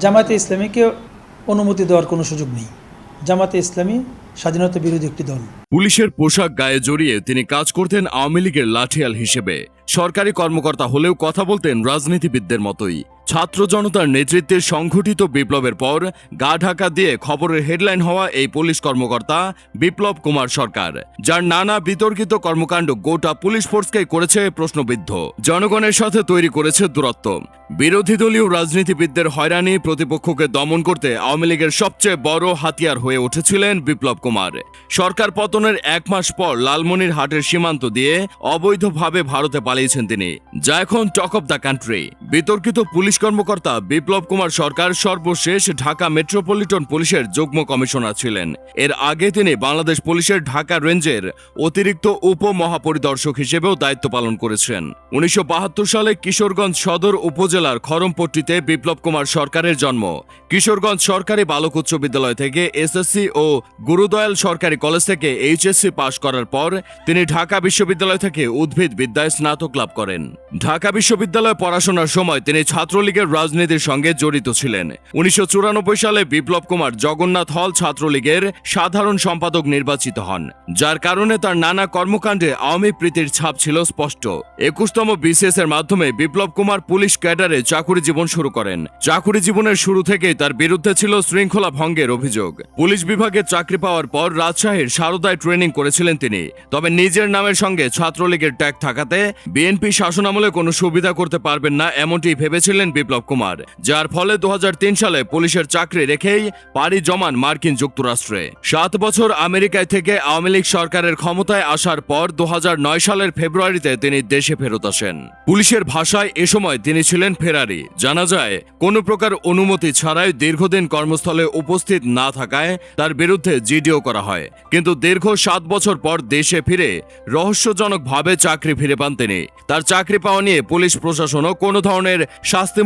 জামায়াতে ইসলামীকে অনুমতি দেওয়ার কোনো সুযোগ নেই। জামাতে ইসলামী স্বাধীনতা বিরোধী একটি দল। পুলিশের পোশাক গায়ে জড়িয়ে তিনি কাজ করতেন আওয়ামী লীগের লাঠিয়াল হিসেবে। সরকারি কর্মকর্তা হলেও কথা বলতেন রাজনীতিবিদদের মতোই। ছাত্র জনতার নেতৃত্বে সংঘটিত বিপ্লবের পর গা ঢাকা দিয়ে খবরের হেডলাইন হওয়া এই পুলিশ কর্মকর্তা বিপ্লব কুমার সরকার, যার নানা বিতর্কিত কর্মকাণ্ড গোটা পুলিশ ফোর্সকে করেছে প্রশ্নবিদ্ধ। জনগণের সাথে তৈরি করেছে দূরত্ব। বিরোধী দলীয় রাজনীতিবিদদের হয়রানি প্রতিপক্ষকে দমন করতে আওয়ামী লীগের সবচেয়ে বড় হাতিয়ার হয়ে উঠেছিলেন বিপ্লব কুমার। সরকার পতনের এক মাস পর লালমনির হাটের সীমান্ত দিয়ে অবৈধভাবে ভারতে পালিয়েছেন তিনি, যা এখন টক অব দ্য কান্ট্রি। বিতর্কিত পুলিশ কর্মকর্তা বিপ্লব কুমার সরকার সর্বশেষ ঢাকা মেট্রোপলিটন পুলিশের যুগ্ম কমিশনার ছিলেন। এর আগে তিনি বাংলাদেশ পুলিশের ঢাকা রেঞ্জের অতিরিক্ত উপমহাপরিদর্শক হিসেবেও দায়িত্ব পালন করেছেন। উনিশশো সালে কিশোরগঞ্জ সদর উপজেলার খরমপট্টিতে বিপ্লব কুমার সরকারের জন্ম। কিশোরগঞ্জ সরকারি বালক উচ্চ বিদ্যালয় থেকে এসএসসি ও গুরুদয়াল সরকারি কলেজ থেকে এইচএসসি পাশ করার পর তিনি ঢাকা বিশ্ববিদ্যালয় থেকে উদ্ভিদ বিদ্যায় স্নাতক লাভ করেন। ঢাকা বিশ্ববিদ্যালয়ে পড়াশোনার সময় তিনি ছাত্রলীগের রাজনীতির সঙ্গে জড়িত ছিলেন। উনিশশো চুরানব্বই সালে বিপ্লব কুমার জগন্নাথ হল ছাত্রলীগের সাধারণ সম্পাদক নির্বাচিত হন, যার কারণে তার নানা কর্মকাণ্ডে আওয়ামী প্রীতির ছাপ ছিল স্পষ্ট। একুশতম বিসিএস এর মাধ্যমে বিপ্লব কুমার পুলিশ ক্যাডারে চাকুরি জীবন শুরু করেন। চাকুরি জীবনের শুরু থেকেই তার বিরুদ্ধে ছিল শৃঙ্খলা ভঙ্গের অভিযোগ। পুলিশ বিভাগে চাকরি পাওয়ার পর রাজশাহীর সারদায় ট্রেনিং করেছিলেন তিনি। তবে নিজের নামের সঙ্গে ছাত্রলীগের ট্যাগ থাকাতে বিএনপি শাসনামলে কোনো সুবিধা করতে পারবেন না, এমনটি ভেবেছিলেন বিপ্লব কুমার, যার ফলে দু হাজার তিন সালে পুলিশের চাকরি রেখেই পাড়ি জমান মার্কিন যুক্তরাষ্ট্রে। সাত বছর আমেরিকায় থেকে আওয়ামী লীগ সরকারের ক্ষমতায় আসার পর দু হাজার নয় সালের ফেব্রুয়ারিতে তিনি দেশে ফেরত আসেন। পুলিশের ভাষায় এ সময় তিনি ছিলেন ফেরারি। জানা যায়, কোনো প্রকার অনুমতি ছাড়াই দীর্ঘদিন কর্মস্থলে উপস্থিত না থাকায় তার বিরুদ্ধে জিডিও করা হয়। কিন্তু দীর্ঘ সাত বছর পর দেশে ফিরে রহস্যজনকভাবে চাকরি ফিরে পান তিনি। তার চাকরি পাওয়া নিয়ে পুলিশ প্রশাসনও কোনো ধরনের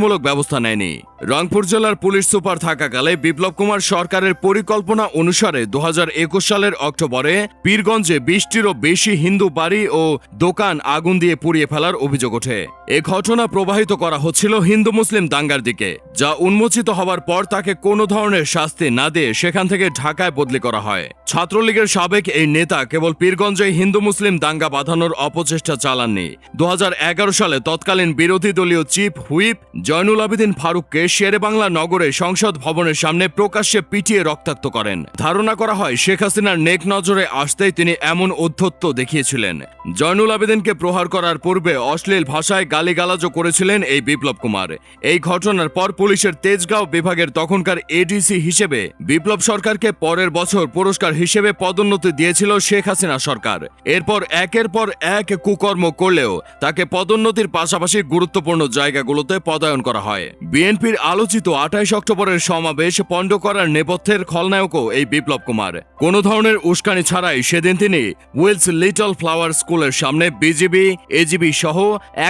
শাস্তিমূলক ব্যবস্থা নেয়নি। রংপুর জেলার পুলিশ সুপার থাকাকালে বিপ্লব কুমার সরকারের পরিকল্পনা অনুসারে দু হাজার একুশ সালের অক্টোবরে পীরগঞ্জে বিশটিরও বেশি হিন্দু বাড়ি ও দোকান আগুন দিয়ে পুড়িয়ে ফেলার অভিযোগ ওঠে। এ ঘটনা প্রবাহিত করা হচ্ছিল হিন্দু মুসলিম দাঙ্গার দিকে, যা উন্মোচিত হওয়ার পর তাকে কোনো ধরনের শাস্তি না দিয়ে সেখান থেকে ঢাকায় বদলি করা হয়। ছাত্রলীগের সাবেক এই নেতা কেবল পীরগঞ্জে হিন্দু মুসলিম দাঙ্গা বাঁধানোর অপচেষ্টা চালাননি। দু হাজার এগারো সালে তৎকালীন বিরোধী দলীয় চিফ হুইপ জয়নুল আবেদিন ফারুককে শেরে বাংলা নগরে সংসদ ভবনের সামনে প্রকাশ্যে পিটিয়ে রক্তাক্ত করেন। ধারণা করা হয়, শেখ হাসিনার নেক নজরে আসতেই তিনি এমন অধ্যত্ব দেখিয়েছিলেন। জয়নুল আবেদিনকে প্রহার করার পূর্বে অশ্লীল ভাষায় গালিগালাজও করেছিলেন এই বিপ্লব কুমার। এই ঘটনার পর পুলিশের তেজগাঁও বিভাগের তখনকার এডিসি হিসেবে বিপ্লব সরকারকে পরের বছর পুরস্কার হিসেবে পদোন্নতি দিয়েছিল শেখ হাসিনা সরকার। এরপর একের পর এক কুকর্ম করলেও তাকে পদোন্নতির পাশাপাশি গুরুত্বপূর্ণ জায়গাগুলোতে পদায়ন করা হয়। বিএনপির আলোচিত আঠাইশ অক্টোবরের সমাবেশ পণ্ড করার নেপথ্যের খলনায়কও এই বিপ্লব কুমার। কোনো ধরনের উস্কানি ছাড়াই সেদিন তিনি উইলস লিটল ফ্লাওয়ার স্কুলের সামনে বিজিবি, এজিবি সহ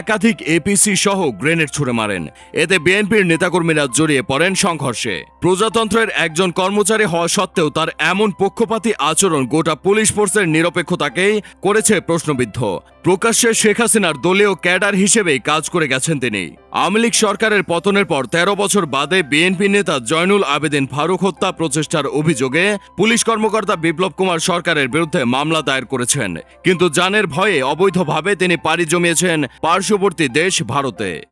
একাধিক এপিসি সহ গ্রেনেড ছুড়ে মারেন। এতে বিএনপির নেতাকর্মীরা জড়িয়ে পড়েন সংঘর্ষে। প্রজাতন্ত্রের একজন কর্মচারী হওয়া সত্ত্বেও তার এমন পক্ষপাতী আচরণ গোটা পুলিশ ফোর্সের নিরপেক্ষতাকেই করেছে প্রশ্নবিদ্ধ। প্রকাশ্যে শেখ হাসিনার দলীয় ক্যাডার হিসেবেই কাজ করে গেছেন তিনি। আওয়ামী লীগ সরকারের পতনের পর তেরো বছর বাদে বিএনপি নেতা জয়নুল আবেদিন ফারুক হত্যা প্রচেষ্টার অভিযোগে পুলিশ কর্মকর্তা বিপ্লব কুমার সরকারের বিরুদ্ধে মামলা দায়ের করেছেন। কিন্তু জানের ভয়ে অবৈধভাবে তিনি পাড়ি জমিয়েছেন পার্শ্ববর্তী দেশ ভারতে।